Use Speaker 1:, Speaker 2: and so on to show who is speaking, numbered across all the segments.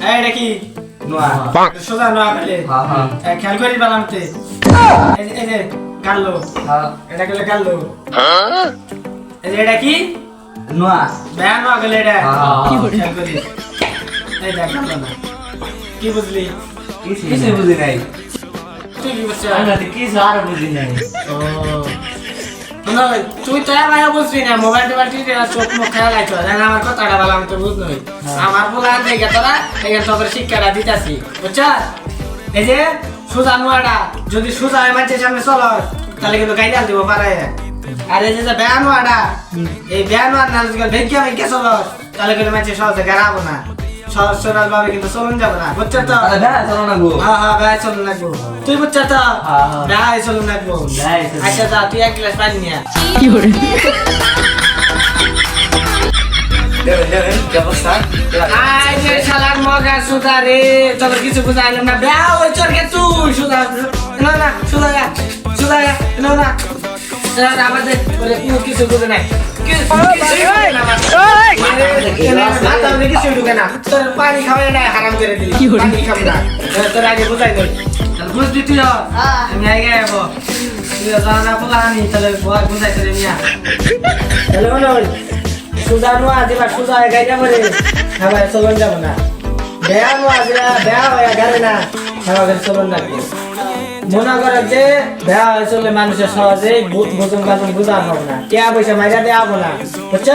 Speaker 1: এই এটা কি
Speaker 2: নোয়া।
Speaker 1: সোজা নোয়া এই খেয়াল করি বালামতে এই যে
Speaker 2: হ্যাঁ
Speaker 1: এটা গেলে গাল্লো এই যে এটা কি?
Speaker 2: নোয়া।
Speaker 1: বেয়া নোয়া গেলে এটা।
Speaker 2: হ্যাঁ।
Speaker 1: কি খেয়াল করি এই দেখ গাল্লো না। কি বুঝলি?
Speaker 2: কিছু বুঝি নাই।
Speaker 1: তুই কি বুঝছিস?
Speaker 2: আমরা তো কিছু আর বুঝি নাই।
Speaker 1: ও। তুই তো ভাই বুঝবি না মোবাইল টোবাইল টিপে চোখ মুখ খেয়াল আইতো জানা আমার কথাটা বলা আমি তো বুঝবই আমার বলা দেখে তোরা এখানে তোদের শিক্ষাটা দিতাছি বুঝছ? এই যে সুজা নোয়াটা যদি সুজা হয় মানুষের সামনে চলো তাহলে কিন্তু গাইডাল দিব পারে আর এই যে যে বেয়া এই বেয়া নোয়ার না যদি ভেঙ্গে ভেঙ্গে চলো তাহলে কিন্তু মানুষের সহজে গাড়াবো না। সরল ভাবে কিন্তু চলুন যাব না বুঝছ তো
Speaker 2: তাহলে দেখা চলো না গো
Speaker 1: হ্যাঁ হ্যাঁ বেয়া চলুন লাগবো তুই বুঝছ তো
Speaker 2: হ্যাঁ, হ্যাঁ।
Speaker 1: বেয়া চলুন লাগবো
Speaker 2: চলুন।
Speaker 1: আচ্ছা যা তুই এক গ্লাস পানি নিয়ে
Speaker 2: কি
Speaker 1: যে শালার মগা সুদা রে তোর কিছু বুঝাইলাম না বেয়া ওই তুই সুদা না না সুদা সুদা না আমাদের কোনো কিছু বুঝে নাই। কি- কিছুই বুঝে না আমার। মানে, মাথা মধ্যে কিছুই ঢুকে না। তোর পানি খাওয়াই না হারাম করে দিলি। পানি খাব না। তোর আগে বুঝাই তাহলে বুঝবি তুই আমি আগে যাব তুই জানা না বলা তাহলে বুঝাই তোরে মিয়া। তাহলে মনে সুজা নোয়া দিবা সুজা করে চলন যাব না। বেয়া নোয়া দিবা বেয়া হয়ে গেলে না আমাদের চলন লাগবে। মনে করে যে বেয়া হয়ে চললে মানুষের সহজে ভোজন বাজন বুঝা হবে না। টিয়া পয়সা মাইরা দেওয়া হব না। বুঝছ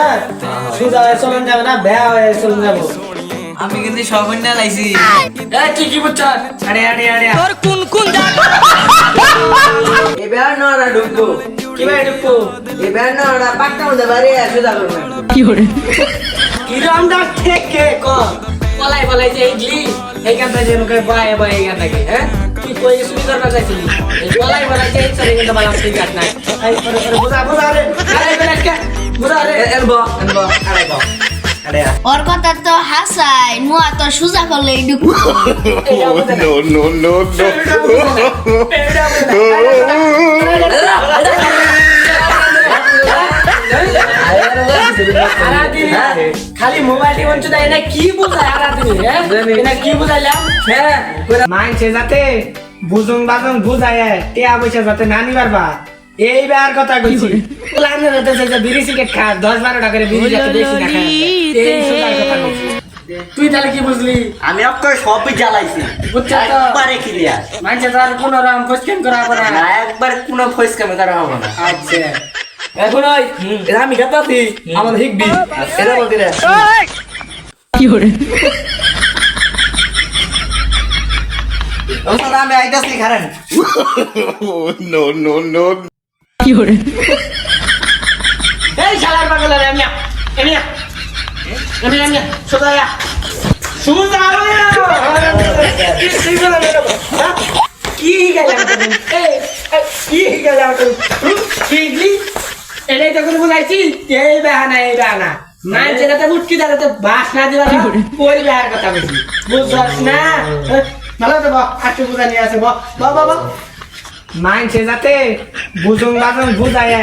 Speaker 1: সুজা হয়ে চলন যাবে না বেয়া হয়ে চলন যাব।
Speaker 2: আমি কিন্তু সব না লাইছি।
Speaker 1: এই কি কি বুঝছ আরে আরে আরে।
Speaker 2: এবার নড়া ঢুকবো।
Speaker 1: কি ভাই ঢুকবো?
Speaker 2: এবার নড়া পাক্কা মধ্যে বাড়ি আসে যাব না
Speaker 1: কিরমটা থেকে ক পলাই পলাই যে ইডলি এইখান থেকে মুখে বয় বয় এইখান থেকে হ্যাঁ?
Speaker 3: ওর কথা তো হাসাই মুয়া তো সুজা করলে
Speaker 1: বুঝে না না না আরাদিন খালি মোবাইল টিপন চুদা এনে কি বুঝায় আরাদিন হ্যাঁ? এনে কি বুঝাইলাম?
Speaker 2: হ্যাঁ
Speaker 1: মাইনছে যাতে বুজুং বাজুং বুঝায় টিয়া পয়সা যাতে না নিবার বা। এইবার কথা কইছি। যে বিড়ি সিগারেট খা দশ বারো টাকা করে বিড়ি যাতে বেশি না খায়। এই সোজার কথা কইছি। তুই তাহলে কি বুঝলি?
Speaker 4: আমি অক্ষর সবই জ্বালাইছি।
Speaker 1: বুঝছ তো?
Speaker 4: একবারে ক্লিয়ার
Speaker 1: মাইনছে তার কোনো রকম করা হবে না।
Speaker 4: একবার কোনো ফয়েস কামে করা হবে না।
Speaker 1: আচ্ছা।
Speaker 2: এখন ওই আমি গাতাছি আমার হিকবি। এটা বলতে রে। ওসব আমি আইতাছি খারেন।
Speaker 5: Oh, no, no, no.
Speaker 1: এই শালার পাগলের এমিয়া এমিয়া এমিয়া এমিয়া সোজা সোজা কি গেলাম কি গেলাম কি গলি এটাই তখন বলাইছি এই বেহানা এই বেহানা দাঁড়াতে বাস না দিবা বাহার কথা না? মাইনছে যাতে বুঝুন বাজুন বুঝায়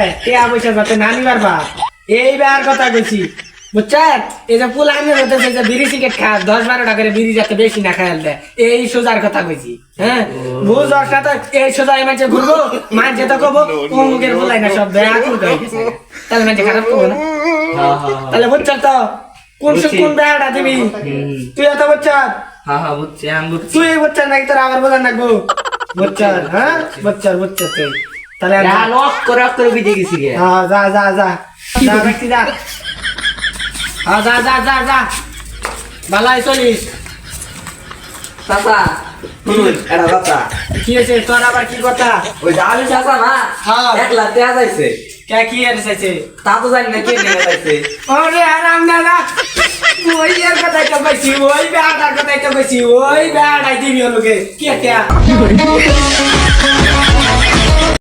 Speaker 1: যাতে না নিবার বা এইবার কথা কইছি। বুঝছেন? এই যে পুল আমি হতেছে যে বিড়ি সিগারেট খা দশ বারো টাকা করে বিড়ি যাতে বেশি না খায়াল দেয় এই সোজার কথা কইছি হ্যাঁ? না তো এই সোজা এই মাঝে ঘুরবো মাঝে তো কবো অমুকের বলাই না সব ব্যাকুল হয়ে গেছে। তাহলে মাঝে খারাপ করব না? তাহলে বুঝছেন তো? কোন কোন বেড়াটা দিবি? তুই এত বুঝছেন?
Speaker 2: হ্যাঁ হ্যাঁ বুঝছি আমি বুঝছি।
Speaker 1: তুই বুঝছেন নাকি তোর আমার বোঝান নাকবো? বুঝছেন হ্যাঁ? বুঝছেন বুঝছেন তুই। তাহলে
Speaker 2: লক করে করে বিজে গেছি গে।
Speaker 1: হ্যাঁ যা যা যা। যা ব্যক্তি যা। যা যা যা যা। ভালাই চলিস
Speaker 2: চাচা এটা কথা
Speaker 1: কি হয়েছে? তোর আবার কি কথা?
Speaker 2: ওই জালি চাচা না
Speaker 1: হ্যাঁ।
Speaker 2: এক লাখ টাকা যাইছে।
Speaker 1: কে কি চাইছে?
Speaker 2: তা তো জানি না কে নিয়ে যাইছে।
Speaker 1: ওরে আরাম দাদা। ওই এর তো কইছি ওই বেড়াটার কথাই তো কইছি ওই বেড়াটাই দিবি ওলোকে কে কে